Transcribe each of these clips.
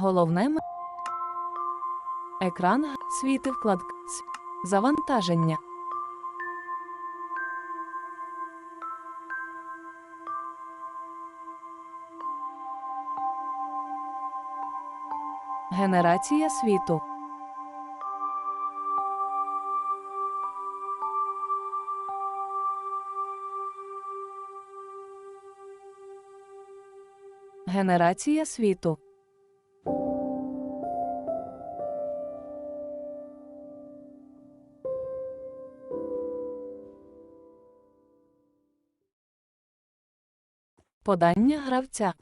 Головне екран світи вкладка завантаження. Генерація світу. Генерація світу. Подання гравця.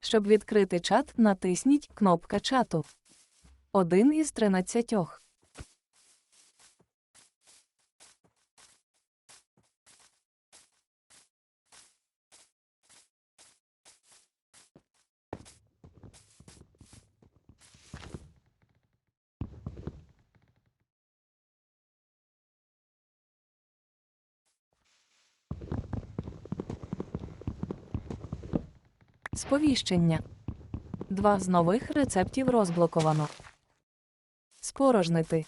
Щоб відкрити чат, натисніть кнопка чату. Один із тринадцятьох. Сповіщення. Два з нових рецептів розблоковано. Спорожнити.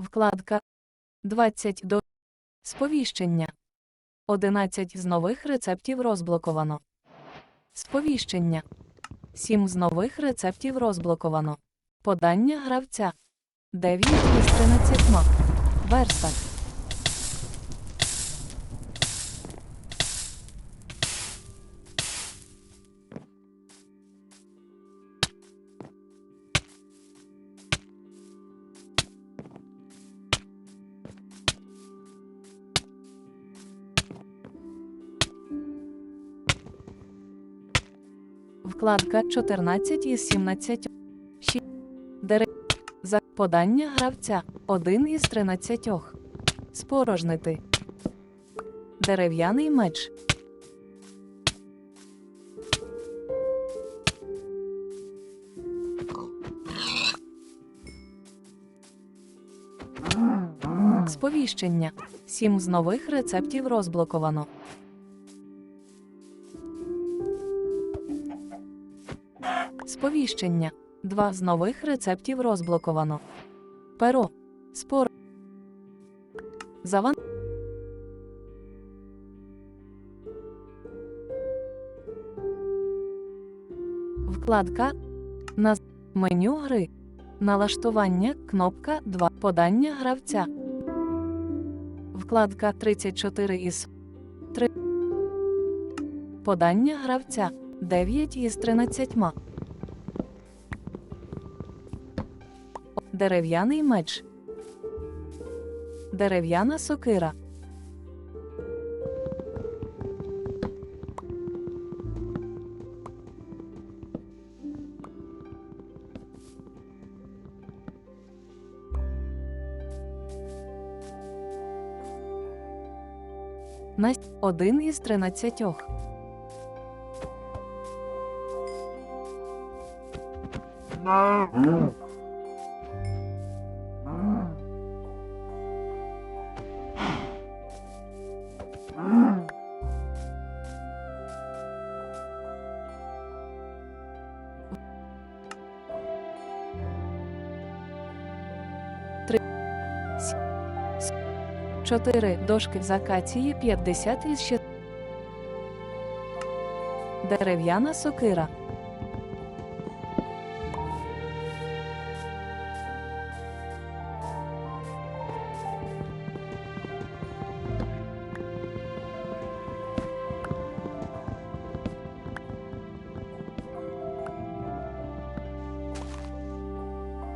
Вкладка 20 до Сповіщення. 11 з нових рецептів розблоковано. Сповіщення. 7 з нових рецептів розблоковано. Подання гравця. 9 із 13. Верстак. Вкладка 14 із 17. 6. Дере... За подання гравця 1 із 13. Спорожнити. Дерев'яний меч. Сповіщення. 7 з нових рецептів розблоковано. Сповіщення. Два з нових рецептів розблоковано. Перо. Спор. Заван. Вкладка. На меню гри. Налаштування. Кнопка 2. Подання гравця. Вкладка 34 із 3. Подання гравця. 9 із 13. дерев'яний меч, дерев'яна сокира. Насть один із тринадцятьох. Mm. 4 дошки з акації 50 із 6. Дерев'яна сокира.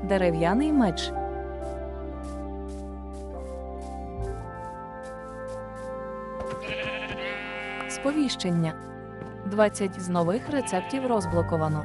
Дерев'яний меч. Сповіщення. 20 з нових рецептів розблоковано.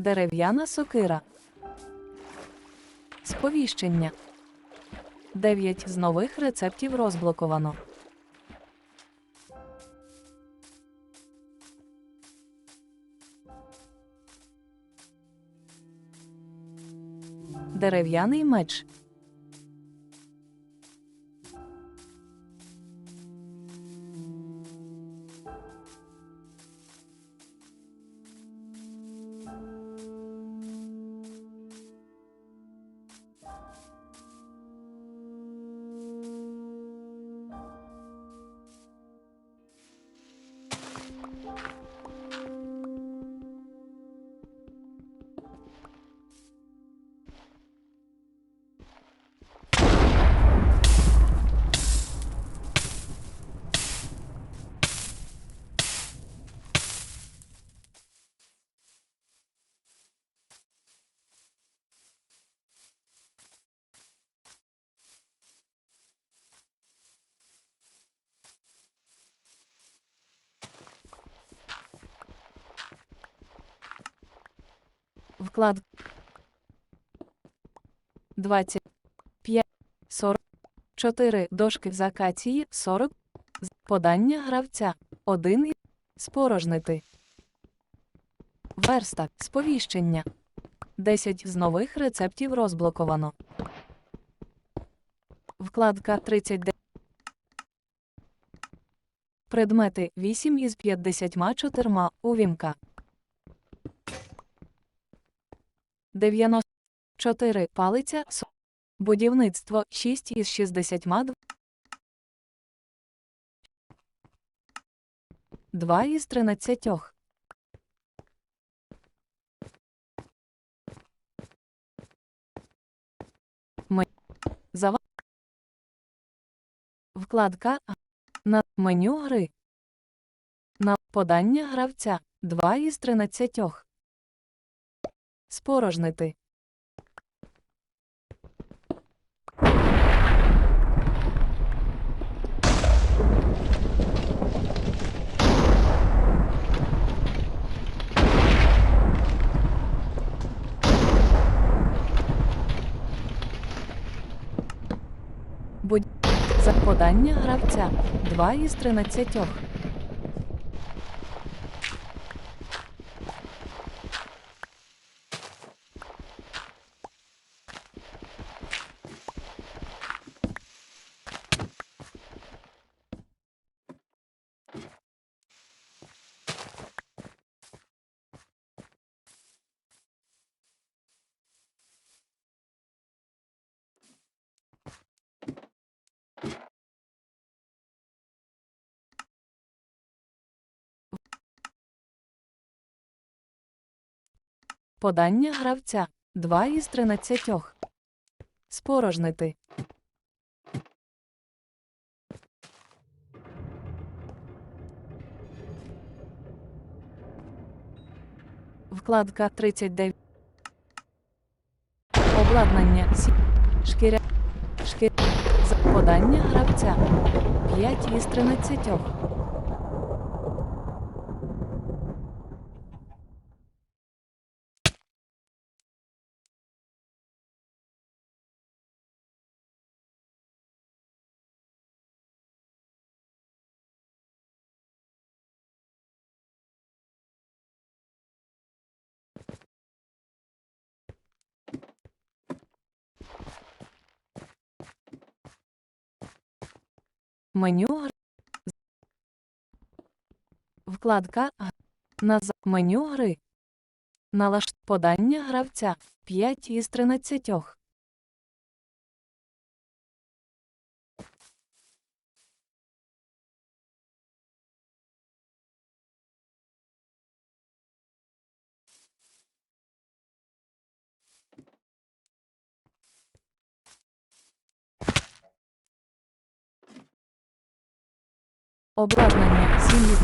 Дерев'яна сокира. Сповіщення. 9 з нових рецептів розблоковано. Дерев'яний меч. Вклад 25 44 дошки з акації 40 подання гравця. 1 і спорожнити. Верстак сповіщення. 10 з нових рецептів розблоковано. Вкладка 39 предмети. 8 із 54 увімка 94 палиця со- будівництво 6 із 62 2 із 13 Ми... Зава... Вкладка на меню гри. На подання гравця. 2 із 13 Спорожнити. Будь за гравця 2 із 13. Подання гравця 2 із 13. Спорожнити. Вкладка 39. Обладнання. Сі. Шкіря. Шкір. Подання гравця. 5 із 13. Меню. Вкладка Назва меню гри. Налаш подання гравця 5 із 13. Обладнання 7 із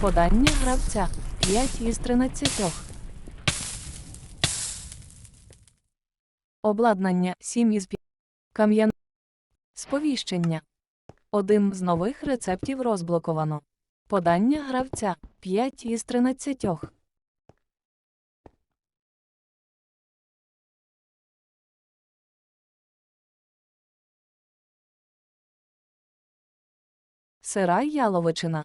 подання гравця 5 із 13. Обладнання 7 із 5. Кам'ян. Сповіщення. Один з нових рецептів розблоковано. Подання гравця 5 із 13. Сира яловичина.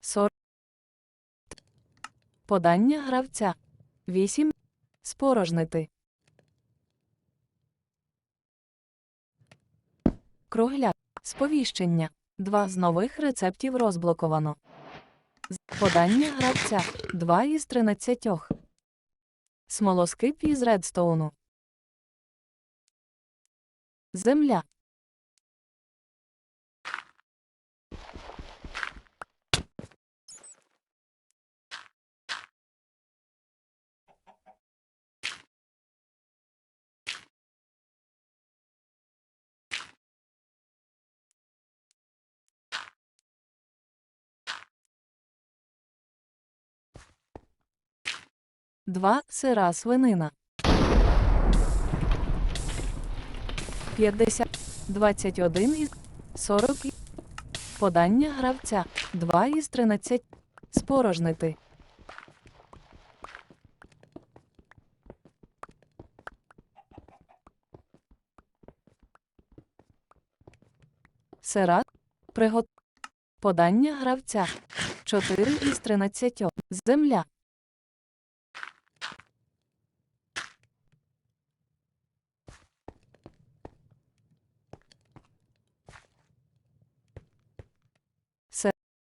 Сор. Подання гравця. 8. Спорожнити. Кругляк. Сповіщення. Два з нових рецептів розблоковано. Подання гравця. 2 із 13. Смолоскип із редстоуну. Земля. Два сира свинина. 50, 21 із 40. Подання гравця 2 із 13. Спорожнити. Сира. Пригот. Подання гравця 4 із 13. Земля.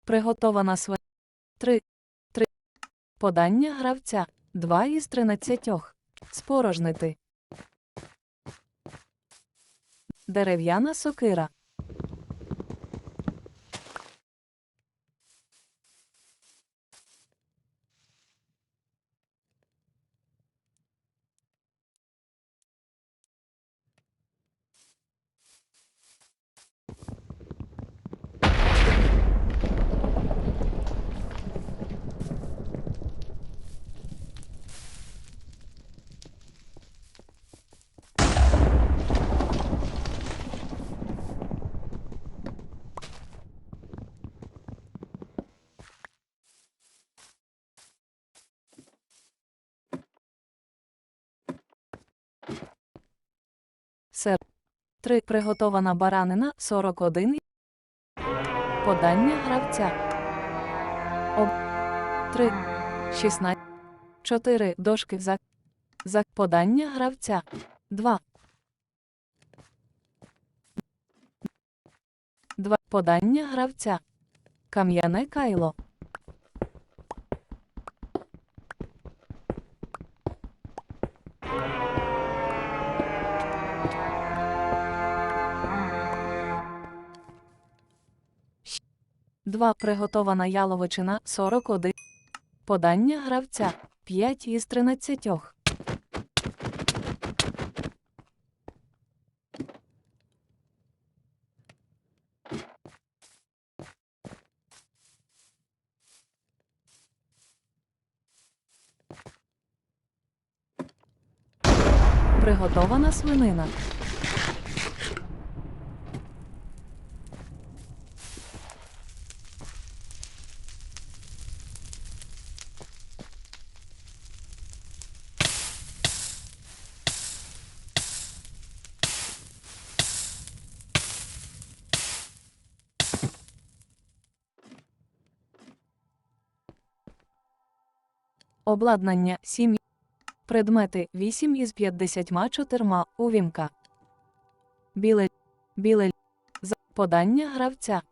Приготована сва. 3. 3. Подання гравця 2 із 13. Спорожнити. Дерев'яна сокира. 3. Приготована баранина 41. Подання гравця. Об. 3. 16. 4. Дошки за. За. Подання гравця. 2. 2. Подання гравця. Кам'яне кайло. 2. Приготована яловичина 41. Подання гравця 5 із 13. Приготована свинина Обладнання 7. Предмети 8 із 54 увімка. Біле. Біле. Подання гравця.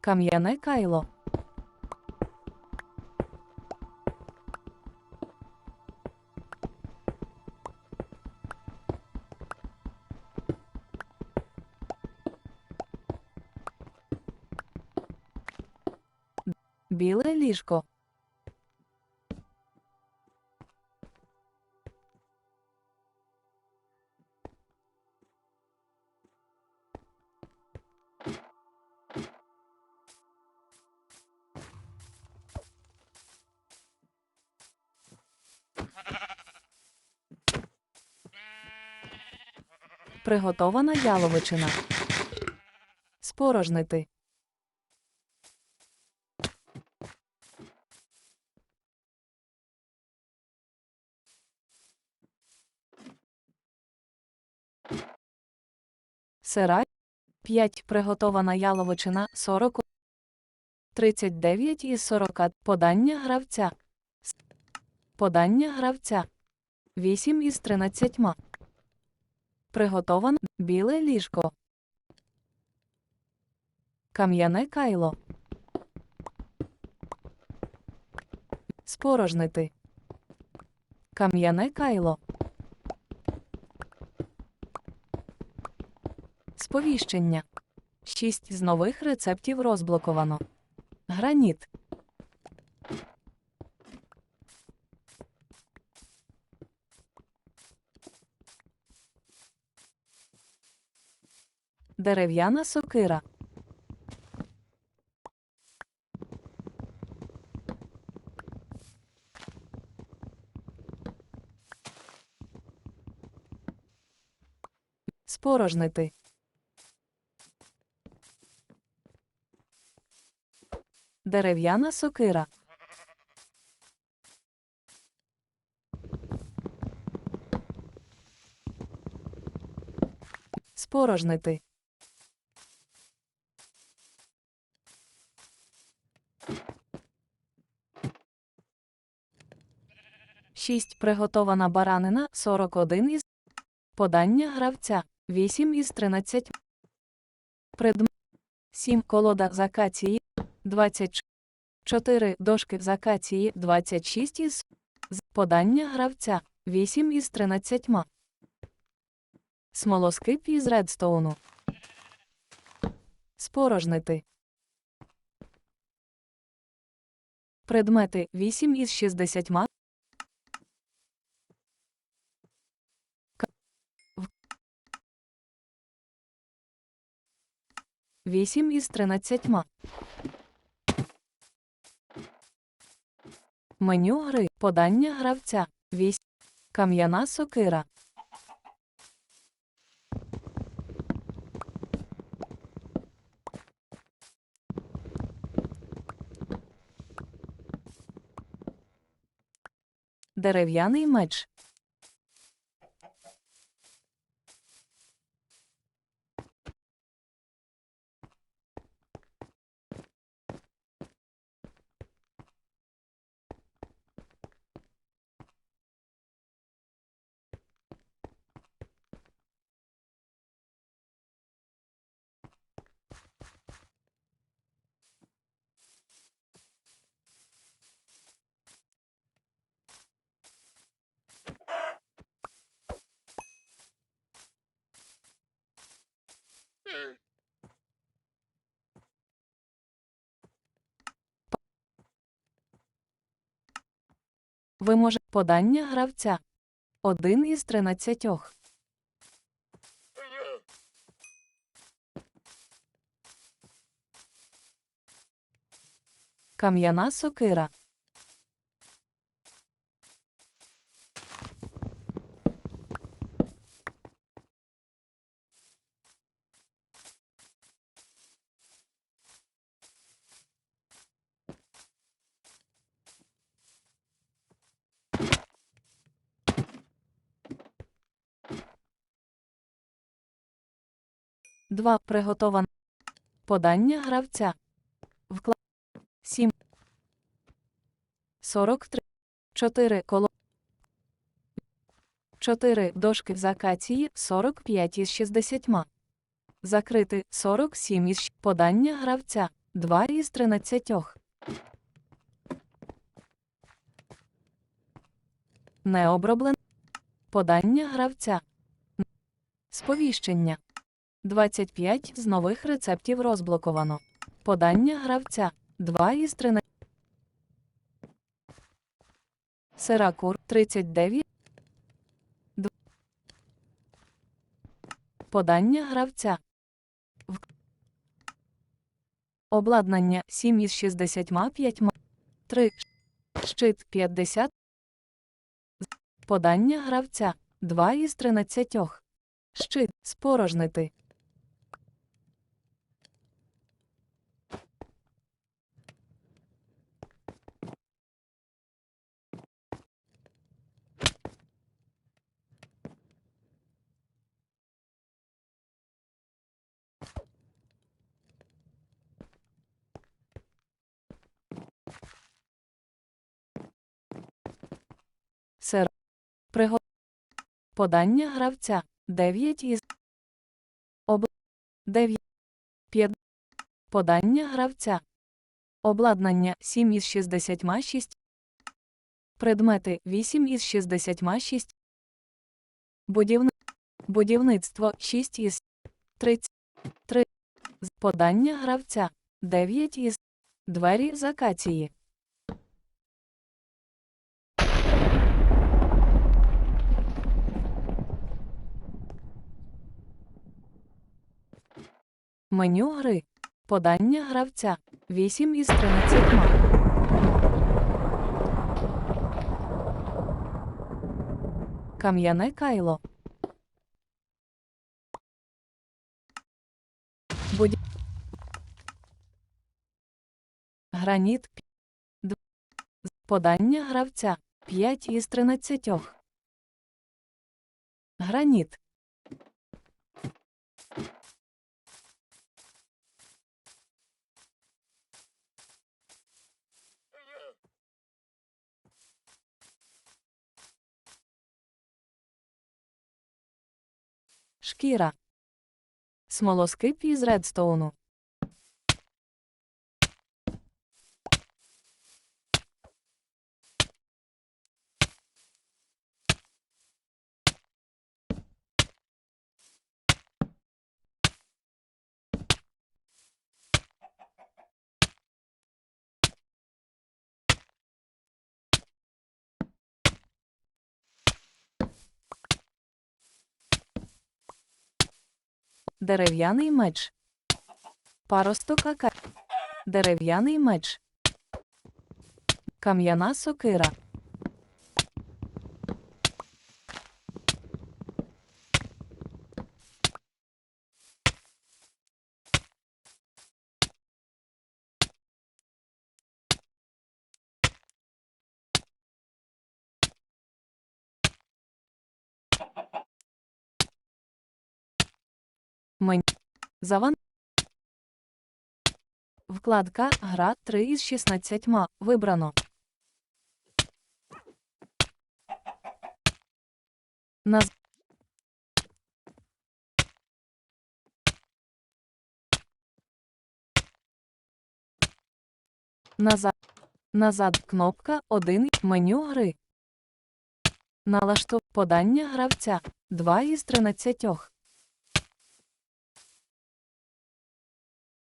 Кам'яне кайло. Біле ліжко. Приготована яловичина. Спорожнити. Сира 5. Приготована яловичина 40. 39 із 40. Подання гравця. Подання гравця. 8 із 13. Приготоване біле ліжко. Кам'яне кайло. Спорожнити. Кам'яне кайло. Сповіщення. Шість з нових рецептів розблоковано. Граніт. Дерев'яна сокира. Спорожнити. Дерев'яна сокира. Спорожнити. Шість приготована баранина 41 із подання гравця 8 із 13 предмет 7 колода з акації 24 дошки з акації 26 із з подання гравця 8 із 13 смолоскип із редстоуну. Спорожнити. Предмети 8 із 60 8 із 13. Меню гри. Подання гравця. 8. Кам'яна сокира. Дерев'яний меч. Ви може подання гравця. Один із тринадцятьох. Кам'яна сокира. 2. Приготован. Подання гравця. Вклад. 7. 43. 4. Коло. 4. Дошки з акації 45 із 60. Закрити 47 із подання гравця 2 із 13. Необроблен. Подання гравця. Сповіщення. 25 з нових рецептів розблоковано. Подання гравця 2 із 13. Сиракур 39. Д- Подання гравця. В- Обладнання 7 із 65. 3. Щит 50. Подання гравця 2 із 13. Щит спорожнити. Приго... Подання гравця. 9 із Об... 9 5 Подання гравця. Обладнання. 7 із 66 Предмети. 8 із 66 Будівни... Будівництво. 6 із 33 Подання гравця. 9 із Двері з Меню гри. Подання гравця 8 із 13. Кам'яне кайло. Будь... Граніт. пі- Подання гравця 5 із 13. Граніт. Шкіра. Смолоскип із редстоуну. Дерев'яний меч. Паросток ака. Дерев'яний меч. Кам'яна сокира. Мень. Заван. Вкладка Гра 3 із 16 вибрано. Наз... Назад. Назад кнопка 1 меню гри. Налаштов подання гравця 2 із 13.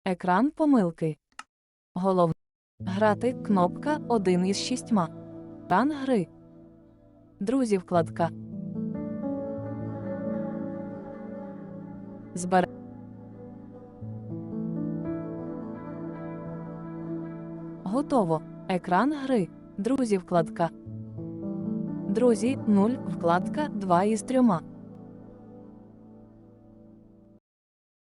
Екран помилки. Голов. Грати кнопка 1 із 6. Ран гри. Друзі вкладка. Збер. Готово. Екран гри. Друзі вкладка. Друзі 0 вкладка 2 із 3.